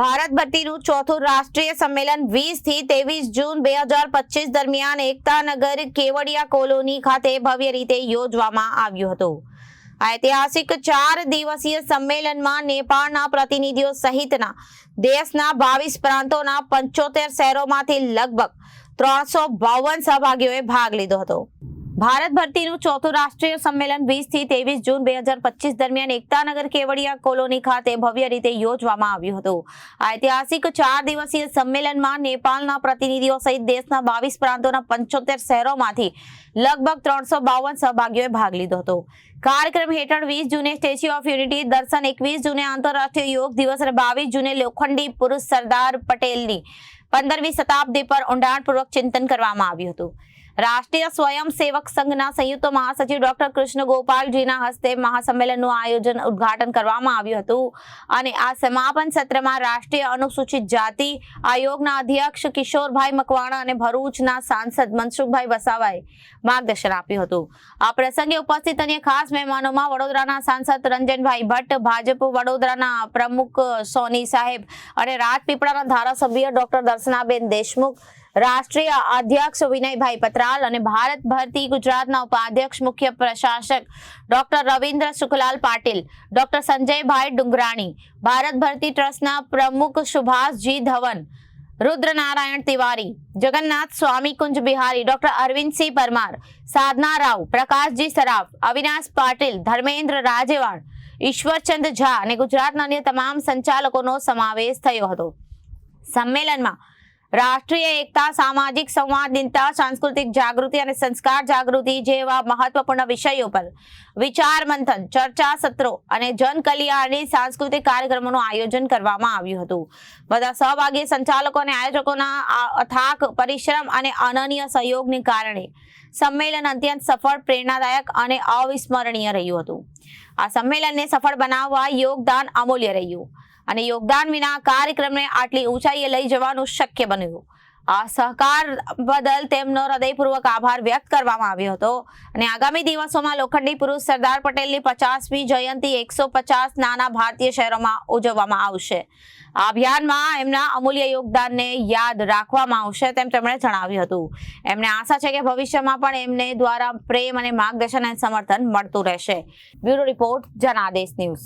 ભારત ભરતીનું ચોથું રાષ્ટ્રીય સંમેલન વીસથી ત્રેવીસ જૂન બે હજાર પચીસ દરમિયાન એકતાનગર કેવડિયા કોલોની ખાતે ભવ્ય રીતે યોજવામાં આવ્યું હતું. ઐતિહાસિક ચાર દિવસીય સંમેલનમાં નેપાળના પ્રતિનિધિઓ સહિતના દેશના બાવીસ પ્રાંતોના પંચોતેર શહેરોમાંથી લગભગ ત્રણસો બાવન સહભાગીઓએ ભાગ લીધો હતો. ભારત ભરતીનું ચોથું રાષ્ટ્રીય સંમેલન વીસથી ત્રેવીસ જૂન બે હજાર પચીસ દરમિયાન એકતાનગર કેવડિયા કોલોની ખાતે ભવ્ય રીતે યોજવામાં આવ્યું હતું. આ ઐતિહાસિક ચાર દિવસીય સંમેલનમાં નેપાળના પ્રતિનિધિઓ સહિત દેશના બાવીસ પ્રાંતોના પંચોતેર શહેરોમાંથી લગભગ ત્રણસો બાવન સહભાગીઓએ ભાગ લીધો હતો. કાર્યક્રમ હેઠળ વીસ જૂને સ્ટેચ્યુ ઓફ યુનિટી, દર્શન એકવીસ જૂને આંતરરાષ્ટ્રીય યોગ દિવસ અને બાવીસ જૂને લોખંડી પુરુષ સરદાર પટેલની પંદરમી શતાબ્દી પર ઊંડાણપૂર્વક ચિંતન કરવામાં આવ્યું હતું. રાષ્ટ્રીય સ્વયંસેવક સંઘના સંયુક્ત મહાસચિવ ડોક્ટર કૃષ્ણ ગોપાલજીના હસ્તે મહાસંમેલનનું આયોજન ઉદઘાટન કરવામાં આવ્યું હતું. અને આ સમાપન સત્રમાં રાષ્ટ્રીય અનુસૂચિત જાતિ આયોગના અધ્યક્ષ કિશોરભાઈ મકવાણા અને ભરૂચના સાંસદ મનસુખભાઈ વસાવાએ માર્ગદર્શન આપ્યું હતું. આ પ્રસંગે ઉપસ્થિત અન્ય ખાસ મહેમાનોમાં વડોદરાના સાંસદ રંજનભાઈ ભટ્ટ, ભાજપ વડોદરાના પ્રમુખ સોની સાહેબ અને રાજપીપળાના ધારાસભ્ય ડોક્ટર દર્શનાબેન દેશમુખ રાષ્ટ્રીય અધ્યક્ષ વિનયભાઈ પતરાલ અને ભારત ભરતી ગુજરાતના ઉપાધ્યક્ષ મુખ્ય પ્રશાસક ડોક્ટર રવિન્દ્ર સુખલાલ પાટીલ, ડોક્ટર સંજયભાઈ ડુંગરાણી, ભારત ભરતી ટ્રસ્ટના પ્રમુખ સુભાષજી ધવન, રુદ્રનારાયણ તિવારી, જગન્નાથ સ્વામી કુંજ બિહારી, ડોક્ટર અરવિંદસિંહ પરમાર, સાધના રાવ, પ્રકાશજી સરાફ, અવિનાશ પાટીલ, ધર્મેન્દ્ર રાજેવાડ, ઈશ્વરચંદ ઝા અને ગુજરાતના અન્ય તમામ સંચાલકોનો સમાવેશ થયો હતો. સંમેલનમાં રાષ્ટ્રીય એકતા, સામાજિક સંવાદિનતા, સાંસ્કૃતિક જાગૃતિ અને સંસ્કાર જાગૃતિ જેવા મહત્વપૂર્ણ વિષયો પર વિચાર મંથન, ચર્ચા સત્રો અને જન કલ્યાણની સાંસ્કૃતિક કાર્યક્રમોનું આયોજન કરવામાં આવ્યું હતું. બધા સહભાગી સંચાલકો અને આયોજકોના અથાક, પરિશ્રમ અને અનન્ય સહયોગને કારણે સંમેલન અત્યંત સફળ, પ્રેરણાદાયક અને અવિસ્મરણીય રહ્યું હતું. આ સંમેલનને સફળ બનાવવા યોગદાન અમૂલ્ય રહ્યું. અને યોગદાન વિના કાર્યક્રમને આટલી ઊંચાઈએ લઈ જવાનું શક્ય બન્યું. આ સહકાર બદલ તેમનો હૃદયપૂર્વક આભાર વ્યક્ત કરવામાં આવ્યો હતો. અને આગામી દિવસોમાં લોખંડી પુરુષ સરદાર પટેલની પચાસમી જયંતિ એકસો પચાસ નાના ભારતીય શહેરોમાં ઉજવવામાં આવશે. આ અભિયાનમાં એમના અમૂલ્ય યોગદાનને યાદ રાખવામાં આવશે તેમ તેમણે જણાવ્યું હતું. એમને આશા છે કે ભવિષ્યમાં પણ એમને દ્વારા પ્રેમ અને માર્ગદર્શન અને સમર્થન મળતું રહેશે. Bureau report Janadesh news.